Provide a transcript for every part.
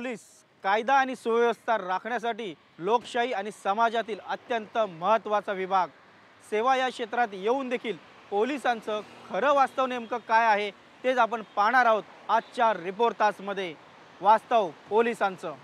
Police कायदा आणि सुव्यवस्था राखण्यासाठी लोकशाही आणि समाजातील अत्यंत महत्त्वाचा विभाग. सेवा या क्षेत्रात येऊन देखील पोलिसांचं खरं वास्तव नेमकं काय आहे तेच आपण पाहणार आहोत आजच्या रिपोर्ट तासमध्ये. वास्तव पोलिसांचं.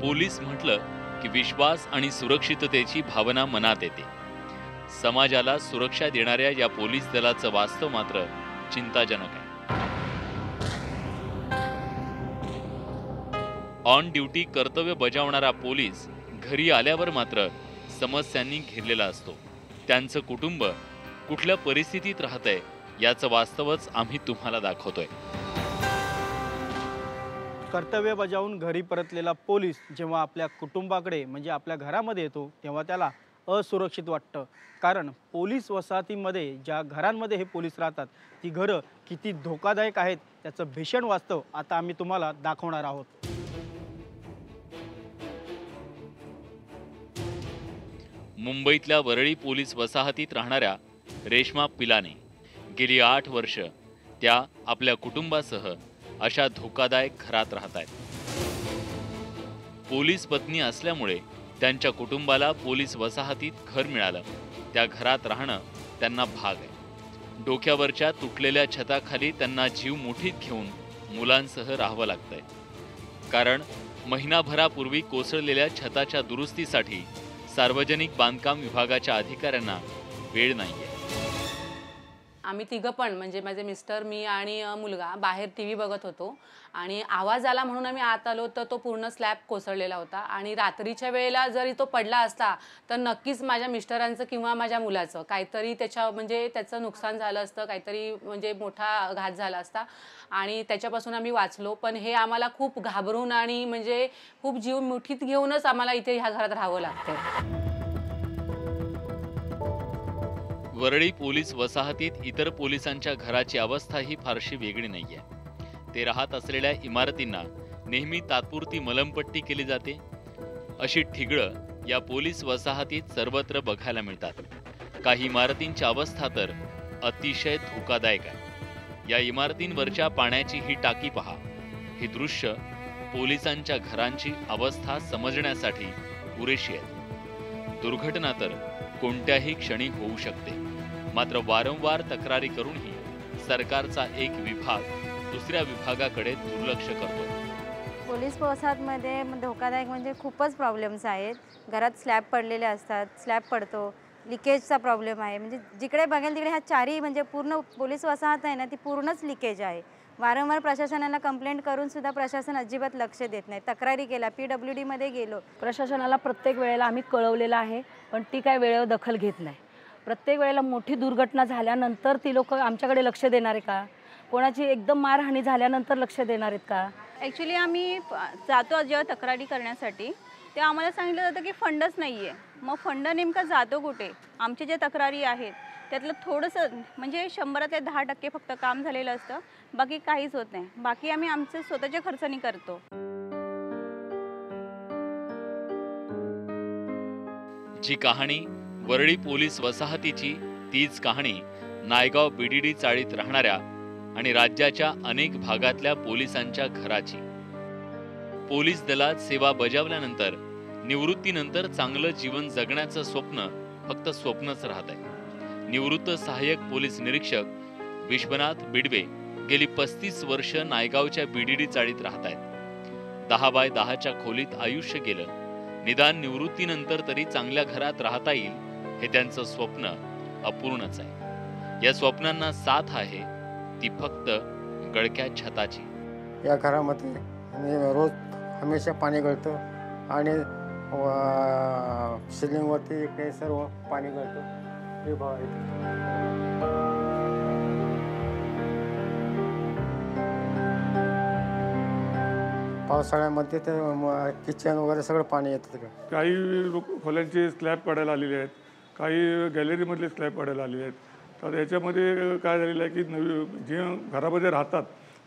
पोलीस म्हटलं की विश्वास आणि सुरक्षिततेची भावना मनात येते. समाजाला सुरक्षा देणाऱ्या या पोलीस दलाचं वास्तव मात्र चिंताजनक आहे. ऑन ड्युटी कर्तव्य बजावणारा पोलीस घरी आल्यावर मात्र समस्यांनी घेरलेला असतो. त्यांचं कुटुंब कुठल्या परिस्थितीत राहतंय याचं वास्तवच आम्ही तुम्हाला दाखवतोय. कर्तव्य बजावून घरी परतलेला पोलीस जेव्हा आपल्या कुटुंबाकडे म्हणजे आपल्या घरामध्ये येतो तेव्हा त्याला असुरक्षित वाटतं. कारण पोलीस वसाहतीमध्ये ज्या घरांमध्ये हे पोलीस राहतात ती घरं किती धोकादायक आहेत त्याचं भीषण वास्तव आता आम्ही तुम्हाला दाखवणार आहोत. मुंबईतल्या वरळी पोलीस वसाहतीत राहणाऱ्या रेश्मा पिलाने गेली आठ वर्ष त्या आपल्या कुटुंबासह अशा धोकादायक घरात राहत आहेत. पोलीस पत्नी असल्यामुळे त्यांच्या कुटुंबाला पोलीस वसाहतीत घर मिळालं. त्या घरात राहणं त्यांना भाग आहे. डोक्यावरच्या तुटलेल्या छताखाली त्यांना जीव मुठीत घेऊन मुलांसह राहावं लागतंय. कारण महिनाभरापूर्वी कोसळलेल्या छताच्या दुरुस्तीसाठी सार्वजनिक बांधकाम विभागाच्या अधिकाऱ्यांना वेळ नाहीये. आम्ही तिघं पण म्हणजे माझे मिस्टर मी आणि मुलगा बाहेर टी व्ही बघत होतो. आणि आवाज आला म्हणून आम्ही आत आलो तर तो पूर्ण स्लॅब कोसळलेला होता. आणि रात्रीच्या वेळेला जरी तो पडला असता तर नक्कीच माझ्या मिस्टरांचं किंवा माझ्या मुलाचं काहीतरी त्याच्या म्हणजे त्याचं नुकसान झालं असतं काहीतरी म्हणजे मोठा घात झाला असता. आणि त्याच्यापासून आम्ही वाचलो. पण हे आम्हाला खूप घाबरून आणि म्हणजे खूप जीव मुठीत घेऊनच आम्हाला इथे ह्या घरात राहावं लागतं वरळी पोलीस वसाहतीत इतर पोलिसांच्या घराची अवस्था ही फारशी वेगळी नाहीये. ते राहत असलेल्या इमारतींना नेहमी तात्पुरती मलमपट्टी केली जाते. अशी ठिगळं या पोलीस वसाहतीत सर्वत्र बघायला मिळतात. काही इमारतींची अवस्था तर अतिशय धोकादायक आहे. या इमारतींवरच्या पाण्याची ही टाकी पहा. हे दृश्य पोलिसांच्या घरांची अवस्था समजण्यासाठी पुरेशी आहे. दुर्घटना तर कोणत्याही क्षणी होऊ शकते. मात्र वारंवार तक्रारी करूनही सरकारचा एक विभाग दुसऱ्या विभागाकडे दुर्लक्ष करतो पोलीस वसाहतमध्ये धोकादायक म्हणजे खूपच प्रॉब्लेम्स आहेत. घरात स्लॅब पडलेले असतात स्लॅब पडतो लिकेजचा प्रॉब्लेम आहे. म्हणजे जिकडे बघेल तिकडे ह्या चारही म्हणजे पूर्ण पोलीस वसाहत आहे ना ती पूर्णच लिकेज आहे. वारंवार प्रशासनाला कंप्लेंट करून सुद्धा प्रशासन अजिबात लक्ष देत नाही. तक्रारी केल्या पी डब्ल्यू डीमध्ये गेलो. प्रशासनाला प्रत्येक वेळेला आम्ही कळवलेलं आहे पण ती काय वेळेवर दखल घेत नाही. प्रत्येक वेळेला मोठी दुर्घटना झाल्यानंतर ती लोक आमच्याकडे लक्ष देणार आहे का? कोणाची एकदम मारहाणी झाल्यानंतर लक्ष देणार आहेत का? ॲक्च्युली आम्ही जातो जेव्हा तक्रारी करण्यासाठी तेव्हा आम्हाला सांगितलं जातं की फंडच नाही आहे मग फंड नेमका जातो कुठे? आमचे जे तक्रारी आहेत त्यातलं थोडंसं म्हणजे शंभरातले दहा टक्के फक्त काम झालेलं असतं बाकी काहीच होत नाही. बाकी आम्ही आमचे स्वतःच्या खर्चानी करतो. जी कहाणी वरळी पोलीस वसाहतीची तीच कहाणी नायगाव बीडीडी चाळीत राहणाऱ्या आणि राज्याच्या अनेक भागातल्या पोलिसांच्या घराची. पोलीस दलात सेवा बजावल्यानंतर निवृत्तीनंतर चांगलं जीवन जगण्याचं स्वप्न फक्त स्वप्नच राहत आहे निवृत्त सहाय्यक पोलीस निरीक्षक विश्वनाथ बिडवे गेली पस्तीस वर्ष नायगावच्या बीडीडी चाळीत राहत आहेत दहा बाय दहाच्या खोलीत आयुष्य गेलं. निदान निवृत्तीनंतर तरी चांगल्या घरात राहता येईल हे त्यांचं स्वप्न अपूर्णच आहे. या स्वप्नांना साथ आहे ती फक्त गळक्या छताची. या घरामध्ये ने- रोज हमेशा पाणी गळतं आणि सिलिंगवरती काही सर्व पाणी गळतं. हे भाव आहे. पावसाळ्यामध्ये ते किचन वगैरे सगळं पाणी येतं काही लोक खोल्यांचे स्लॅब पडायला आलेले आहेत. काही गॅलरीमधले स्लॅब पडायला आलेले आहेत. तर याच्यामध्ये काय झालेलं आहे की नवी जे घरामध्ये राहतात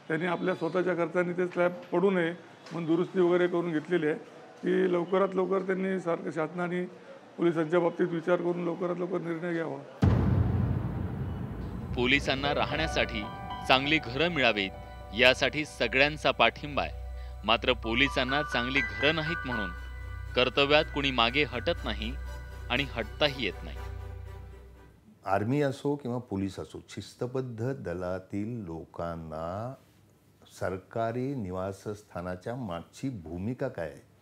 त्यांनी आपल्या स्वतःच्या खर्चाने ते स्लॅब पडू नये म्हणून दुरुस्ती वगैरे करून घेतलेली आहे. ती लवकरात लवकर त्यांनी सारखं शासनाने पोलिसांच्या बाबतीत विचार करून लवकरात लवकर निर्णय घ्यावा. पोलिसांना राहण्यासाठी चांगली घरं मिळावीत यासाठी सगळ्यांचा पाठिंबा आहे. मात्र पोलिसांना चांगली घरं नाहीत म्हणून कर्तव्यात कुणी मागे हटत नाही आणि हटताही येत नाही. आर्मी असो किंवा पोलीस असो शिस्तबद्ध दलातील लोकांना सरकारी निवासस्थानाच्या मागची भूमिका काय आहे?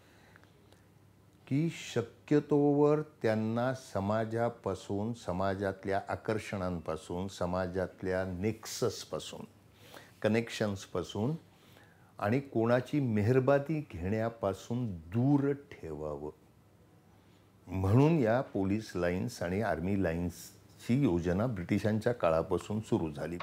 की शक्यतोवर त्यांना समाजापासून समाजातल्या आकर्षणांपासून समाजातल्या नेक्ससपासून कनेक्शन्सपासून आणि कोणाची मेहरबाती घेण्यापासून दूर ठेवावं? म्हणून या पोलीस लाईन्स आणि आर्मी लाईन्सची योजना ब्रिटिशांच्या काळापासून सुरू झाली.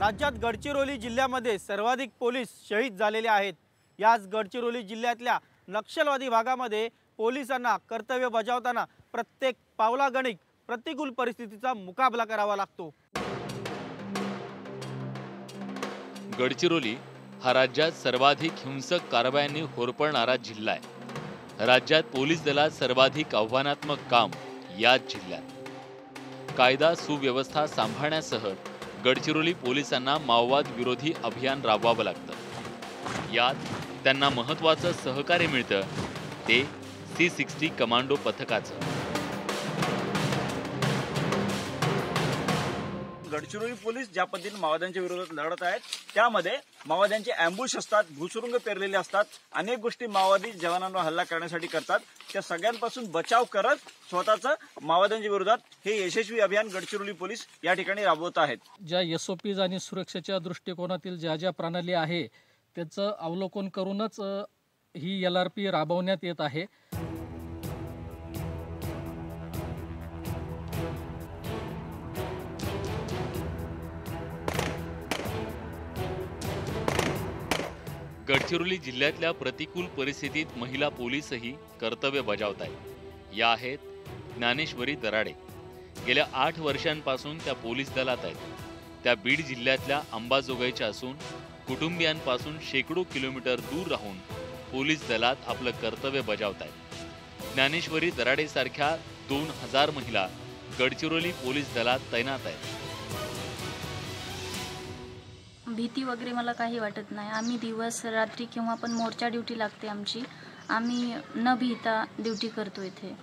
राज्यात गडचिरोली जिल्ह्यामध्ये सर्वाधिक पोलीस शहीद झालेले आहेत. याच गडचिरोली जिल्ह्यातल्या नक्षलवादी भागामध्ये पोलिसांना कर्तव्य बजावताना प्रत्येक पावलागणिक प्रतिकूल परिस्थितीचा मुकाबला करावा लागतो. गडचिरोली हा राज्यात सर्वाधिक हिंसक कारवायांनी होरपळणारा जिल्हा आहे. राज्यात पोलीस दलात सर्वाधिक आव्हानात्मक काम याच जिल्ह्यात. कायदा सुव्यवस्था सांभाळण्यासह गडचिरोली पोलिसांना माओवाद विरोधी अभियान राबवावं लागतं. यात त्यांना महत्त्वाचं सहकार्य मिळतं ते सी सिक्स्टी कमांडो पथकाचं. गडचिरोली पोलीस ज्या पद्धतीने माओवाद्यांच्या विरोधात लढत आहेत त्यामध्ये माओवाद्यांचे अँबुश असतात भूसुरुंग पेरलेले असतात अनेक गोष्टी माओवादी जवानांवर हल्ला करण्यासाठी करतात. त्या सगळ्यांपासून बचाव करत स्वतःचं माओवाद्यांच्या विरोधात हे यशस्वी अभियान गडचिरोली पोलीस या ठिकाणी राबवत आहेत. ज्या एसओपीज ओ पीज आणि सुरक्षेच्या दृष्टिकोनातील ज्या ज्या प्रणाली आहे त्याचं अवलोकन करूनच ही एल आर पी राबवण्यात येत आहे. गडचिरोली जिल्ह्यातल्या प्रतिकूल परिस्थितीत महिला पोलीसही कर्तव्य बजावत आहेत या आहेत ज्ञानेश्वरी दराडे. गेल्या आठ वर्षांपासून त्या पोलीस दलात आहेत. त्या बीड जिल्ह्यातल्या अंबाजोगाईच्या असून कुटुंबियांपासून शेकडो किलोमीटर दूर राहून पोलीस दलात आपलं कर्तव्य बजावत आहेत ज्ञानेश्वरी दराडेसारख्या दोन हजार महिला गडचिरोली पोलीस दलात तैनात आहेत. भीती वगैरे मला काही वाटत नाही. आम्ही दिवस रात्री केव्हा पण मोर्चा ड्युटी लागते आमची. आम्ही न भीता ड्युटी करतो इथे.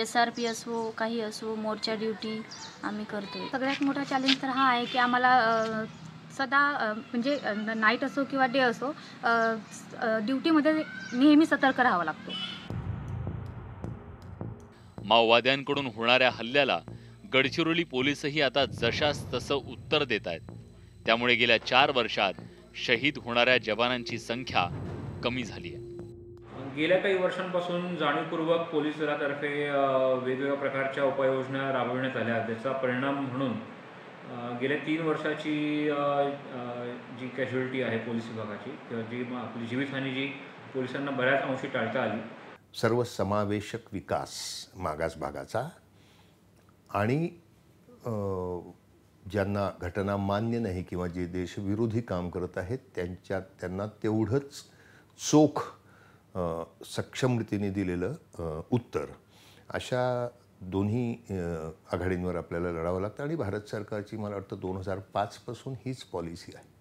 एस आर पी असो काही असो मोर्चा ड्युटी आम्ही करतो सगळ्यात मोठा चॅलेंज तर हा आहे की आम्हाला सदा म्हणजे नाईट असो किंवा डे असो ड्युटीमध्ये नेहमी सतर्क राहावा लागतो. माओवाद्यांकडून होणाऱ्या हल्ल्याला गडचिरोली पोलीसही आता जशास तसं उत्तर देत आहेत. त्यामुळे गेल्या चार वर्षात शहीद होणाऱ्या जवानांची संख्या कमी झाली आहे. गेल्या काही वर्षांपासून जाणीवपूर्वक पोलीस दलातर्फे वेगवेगळ्या प्रकारच्या उपाययोजना राबविण्यात आल्या. त्याचा परिणाम म्हणून गेल्या तीन वर्षाची जी कॅज्युअलिटी आहे पोलीस विभागाची किंवा जी म- आपली जीवितहानी जी पोलिसांना बऱ्याच अंशी टाळता आली. सर्वसमावेशक विकास मागास भागाचा आणि ज्यांना घटना मान्य नाही किंवा जे देशविरोधी काम करत आहेत त्यांच्या त्यांना तेवढंच चोख सक्षमरितीने सक्षम रीतीने दिलेलं उत्तर. अशा दोन्ही आघाडींवर आपल्याला लढावं लागतं आणि भारत सरकारची मला वाटतं दोन हजार पाचपासून हीच पॉलिसी आहे.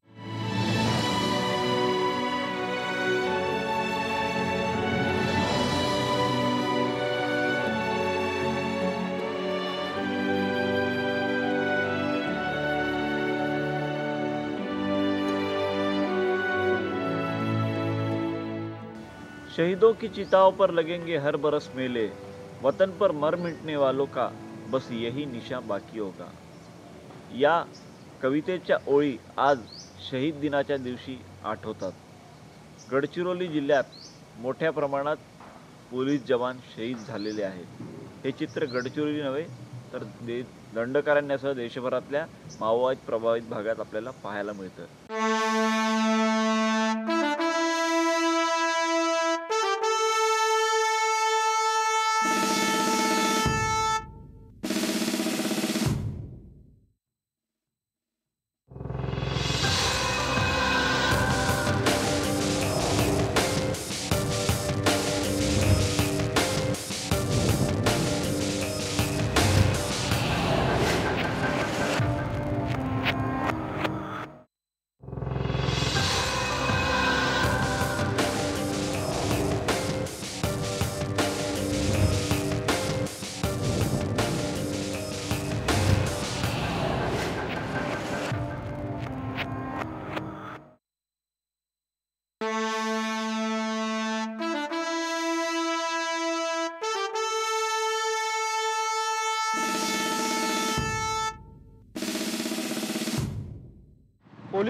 शहीदों की चिताओं पर लगेंगे हर बरस मेले। वतन पर मर मिटने वालों का बस यही निशा बाकी होगा। या कवितेच्या ओळी आज शहीद दिनाच्या दिवशी आठवतात। गडचिरोली जिल्ह्यात मोठ्या प्रमाणात पोलीस जवान शहीद झालेले आहेत। हे चित्र गडचिरोली नव्हे तर दे दंडकारण्यासह देशभरातल्या माओवाद प्रभावित भागात आपल्याला पाहायला मिळतं.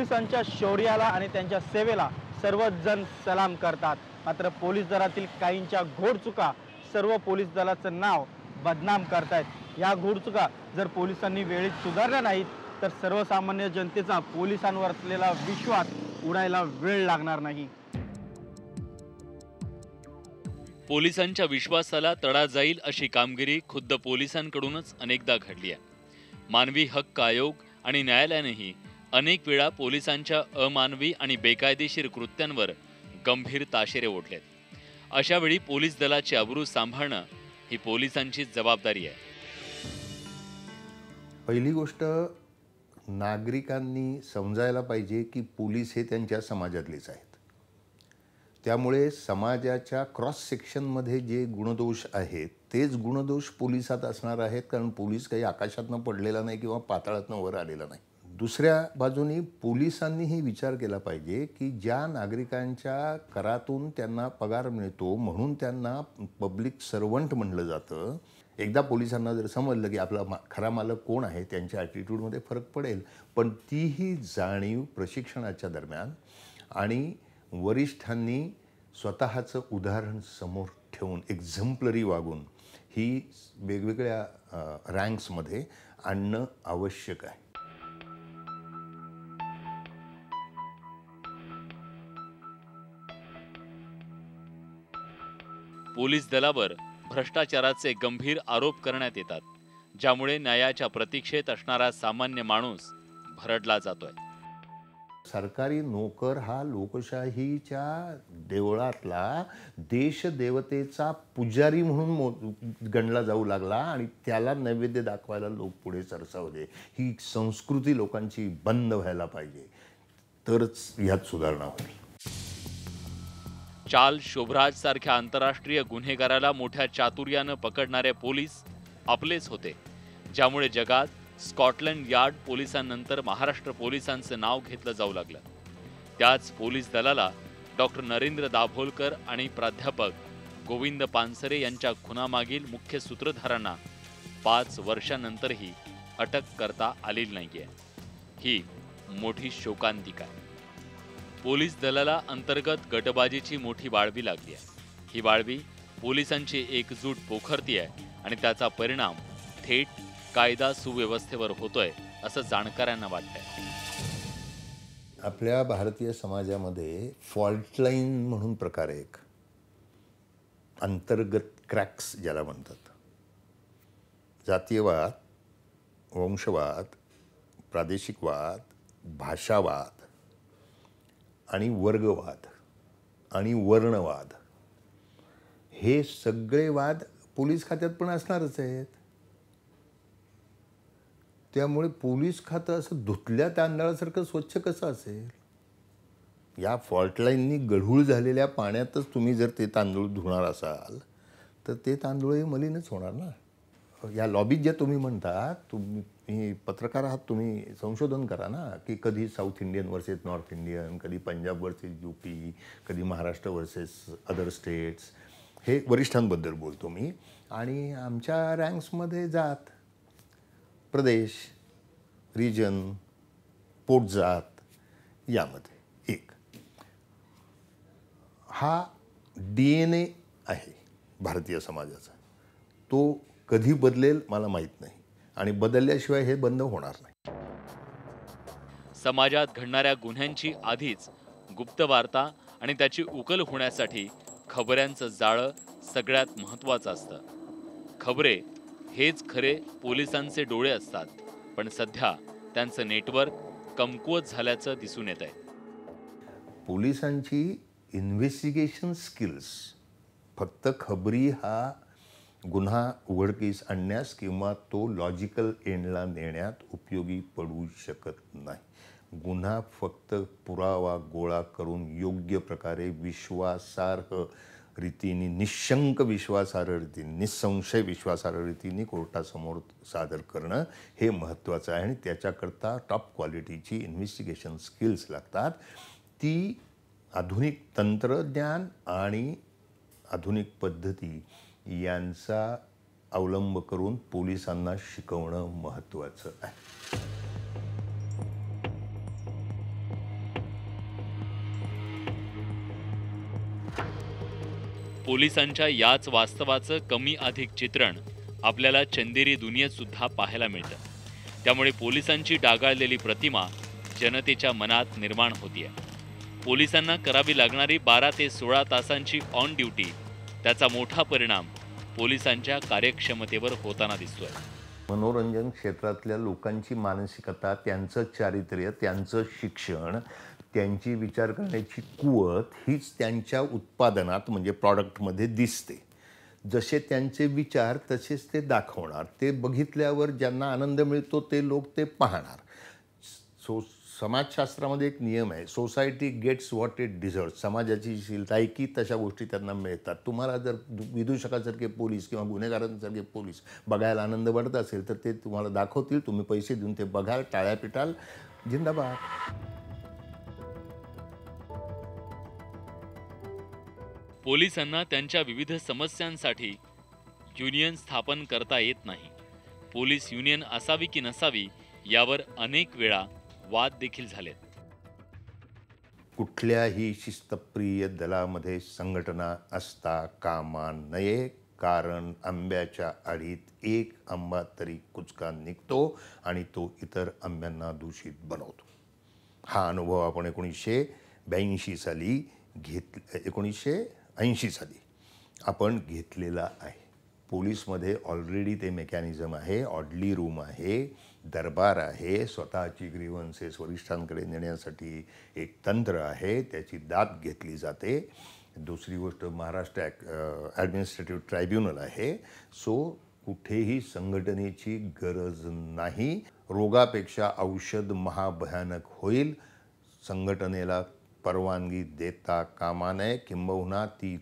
पोलिसांच्या शौर्याला आणि त्यांच्या सेवेला सर्वच जण सलाम करतात. मात्र पोलीस दलातील काहींच्या घोडचुका सर्व पोलीस दलाचं नाव बदनाम करतायत. या घोडचुका जर पोलिसांनी वेळेत सुधारल्या नाहीत तर सर्वसामान्य जनतेचा पोलिसांवर असलेला विश्वास उडायला वेळ लागणार नाही. पोलिसांच्या विश्वासाला तडा जाईल अशी कामगिरी खुद्द पोलिसांकडूनच अनेकदा घडली आहे. मानवी हक्क आयोग आणि न्यायालयानेही अनेक वेळा पोलिसांच्या अमानवी आणि बेकायदेशीर कृत्यांवर गंभीर ताशेरे ओढलेत. अशा वेळी पोलीस दलाची अब्रू सांभाळणं ही पोलिसांची जबाबदारी आहे. पहिली गोष्ट नागरिकांनी समजायला पाहिजे की पोलीस हे त्यांच्या समाजातलेच आहेत. त्यामुळे समाजाच्या क्रॉस सेक्शनमध्ये जे गुणदोष आहेत तेच गुणदोष पोलिसात असणार आहेत कारण पोलीस काही आकाशातनं पडलेला नाही किंवा पाताळातनं वर आलेला नाही. दुसऱ्या बाजूनी पोलिसांनीही विचार केला पाहिजे की ज्या नागरिकांच्या करातून त्यांना पगार मिळतो म्हणून त्यांना पब्लिक सर्वंट म्हणलं जातं. एकदा पोलिसांना जर समजलं की आपला मा खरा मालक कोण आहे त्यांच्या ॲटिट्यूडमध्ये फरक पडेल पण तीही जाणीव प्रशिक्षणाच्या दरम्यान आणि वरिष्ठांनी स्वतःचं उदाहरण समोर ठेवून एक्झम्पलरी वागून ही वेगवेगळ्या रँक्समध्ये आणणं आवश्यक आहे. पोलीस दलावर भ्रष्टाचाराचे गंभीर आरोप करण्यात येतात ज्यामुळे न्यायाच्या प्रतीक्षेत असणारा सामान्य माणूस भरडला जातोय. सरकारी नोकर हा लोकशाहीच्या देवळातला देशदेवतेचा पुजारी म्हणून मो गणला जाऊ लागला आणि त्याला नैवेद्य दाखवायला लोक पुढे सरसावले. ही संस्कृती लोकांची बंद व्हायला पाहिजे. तरच ह्यात सुधारणा होईल. चाल शोभराज सारख्या आंतरराष्ट्रीय गुन्हेगाराला मोठ्या चातुर्यानं पकडणारे पोलीस आपलेच होते. ज्यामुळे जगात स्कॉटलंड यार्ड पोलिसांनंतर महाराष्ट्र पोलिसांचं नाव घेतलं जाऊ लागलं. त्याच पोलीस दलाला डॉक्टर नरेंद्र दाभोलकर आणि प्राध्यापक गोविंद पानसरे यांच्या खुनामागील मुख्य सूत्रधारांना पाच वर्षानंतरही अटक करता आलेली नाहीये. ही मोठी शोकांतिका आहे. पोलीस दलाला अंतर्गत गटबाजीची मोठी वाळवी लागली आहे. ही वाळवी पोलिसांची एकजूट पोखरती आहे आणि त्याचा परिणाम थेट कायदा सुव्यवस्थेवर होतोय असं जाणकारांना वाटतंय. आपल्या भारतीय समाजामध्ये फॉल्टलाईन म्हणून प्रकार आहे एक. अंतर्गत क्रॅक्स ज्याला म्हणतात. जातीयवाद वंशवाद प्रादेशिकवाद भाषावाद आणि वर्गवाद आणि वर्णवाद. हे सगळे वाद पोलीस खात्यात पण असणारच आहेत. त्यामुळे पोलीस खातं असं धुतल्या तांदळासारखं स्वच्छ कसं असेल? या फॉल्टलाईननी गढूळ झालेल्या पाण्यातच तुम्ही जर ते तांदूळ धुणार असाल तर ते तांदूळही मलिनच होणार ना? या लॉबीत जे तुम्ही म्हणता तुम्ही पत्रकार आहात तुम्ही संशोधन करा ना की कधी south Indian versus north Indian कधी पंजाब वर्सेस यू पी कधी महाराष्ट्र वर्सेस अदर स्टेट्स हे वरिष्ठांबद्दल बोलतो मी. आणि आमच्या रँक्समध्ये जात प्रदेश रिजन पोटजात यामध्ये एक. हा डी एन ए आहे भारतीय समाजाचा. तो कधी बदलेल मला माहीत नाही. आणि बदलल्याशिवाय हे बंद होणार नाही. समाजात घडणाऱ्या गुन्ह्यांची आधीच गुप्त वार्ता आणि त्याची उकल होण्यासाठी खबऱ्यांचं जाळं सगळ्यात महत्त्वाचं असतं. खबरे हेच खरे पोलिसांचे डोळे असतात पण सध्या त्यांचं नेटवर्क कमकुवत झाल्याचं दिसून येत आहे पोलिसांची इन्व्हेस्टिगेशन स्किल्स फक्त खबरी हा गुन्हा उघडकीस आणण्यास किंवा तो लॉजिकल एंडला नेण्यात उपयोगी पडू शकत नाही. गुन्हा फक्त पुरावा गोळा करून योग्य प्रकारे विश्वासार्ह रीतीने निशंक विश्वासार्ह रीतीने निसंशय विश्वासार्ह रीतीने कोर्टासमोर सादर करणं हे महत्त्वाचं आहे आणि त्याच्याकरता टॉप क्वालिटीची इन्व्हेस्टिगेशन स्किल्स लागतात. ती आधुनिक तंत्रज्ञान आणि आधुनिक पद्धती यांचा अवलंब करून पोलिसांना शिकवणं महत्त्वाचं आहे. पोलिसांच्या याच वास्तवाचं कमी अधिक चित्रण आपल्याला चंदेरी दुनियेत सुद्धा पाहायला मिळतं. त्यामुळे पोलिसांची डागाळलेली प्रतिमा जनतेच्या मनात निर्माण होतीये. पोलिसांना करावी लागणारी बारा ते सोळा तासांची ऑन ड्युटी त्याचा मोठा परिणाम पोलिसांच्या कार्यक्षमतेवर होताना दिसतोय. मनोरंजन क्षेत्रातल्या लोकांची मानसिकता त्यांचं चारित्र्य त्यांचं शिक्षण त्यांची विचार करण्याची कुवत हीच त्यांच्या उत्पादनात म्हणजे प्रॉडक्टमध्ये दिसते. जसे त्यांचे विचार तसेच ते दाखवणार. ते बघितल्यावर ज्यांना आनंद मिळतो ते लोक ते पाहणार. सो समाजशास्त्रामध्ये एक नियम आहे society gets what it deserve समाजाची जी लायकी तशा गोष्टी त्यांना मिळतात. तुम्हाला जर दु- विदूषकासारखे पोलीस किंवा गुन्हेगारांसारखे पोलीस बघायला आनंद वाटत असेल तर ते तुम्हाला दाखवतील. तुम्ही पैसे देऊन ते बघाल टाळ्या पिटाल जिंदाबाद. पोलिसांना त्यांच्या विविध समस्यांसाठी युनियन स्थापन करता येत नाही. पोलीस युनियन असावी की नसावी यावर अनेक वेळा वाद देखील झालेत. कुठल्याही शिस्तप्रिय दलामध्ये संघटना असता कामा नये कारण आंब्याच्या आडीत एक आंबा तरी कुचका निघतो आणि तो इतर आंब्यांना दूषित बनवतो. हा अनुभव आपण एकोणीसशे ब्याऐंशी साली घेत एकोणीसशे ऐंशी साली आपण घेतलेला आहे. पोलीसमध्ये ऑलरेडी ते मेकॅनिझम आहे ऑडली रूम आहे दरबार आहे स्वतःची ग्रीवन्सेस वरिष्ठांकडे नेण्यासाठी एक तंत्र आहे त्याची दाद घेतली जाते. दुसरी गोष्ट महाराष्ट्र ॲक ॲडमिनिस्ट्रेटिव्ह ट्रायब्युनल आहे. सो कुठेही संघटनेची गरज नाही. रोगापेक्षा औषध महाभयानक होईल. संघटनेला परवानगी देता कामा नये. किंबहुना ती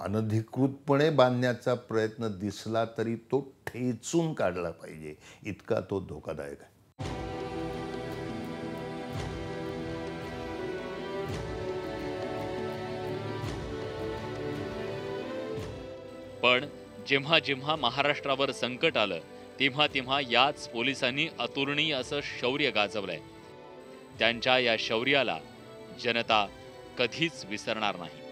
अनधिकृतपणे बांधण्याचा प्रयत्न दिसला तरी तो ठेचून काढला पाहिजे. इतका तो धोकादायक आहे. पण जेव्हा जेव्हा महाराष्ट्रावर संकट आलं तेव्हा तेव्हा याच पोलिसांनी अतुलनीय असं शौर्य गाजवलंय. त्यांच्या या शौर्याला जनता कधीच विसरणार नाही.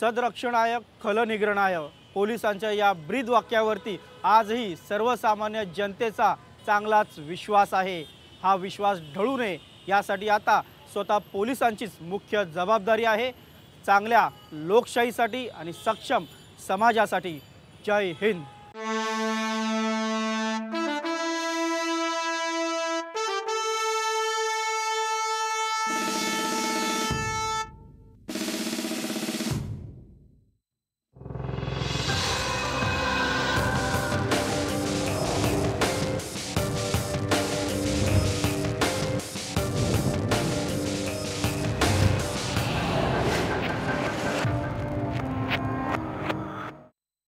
सदरक्षणाय खलनिग्रणाय पोलिसांच्या या ब्रीद वाक्यावरती आजही सर्वसामान्य जनतेचा चांगलाच विश्वास आहे. हा विश्वास ढळू नये यासाठी आता स्वतः पोलिसांचीच मुख्य जबाबदारी आहे. चांगल्या लोकशाहीसाठी आणि सक्षम समाजासाठी. जय हिंद.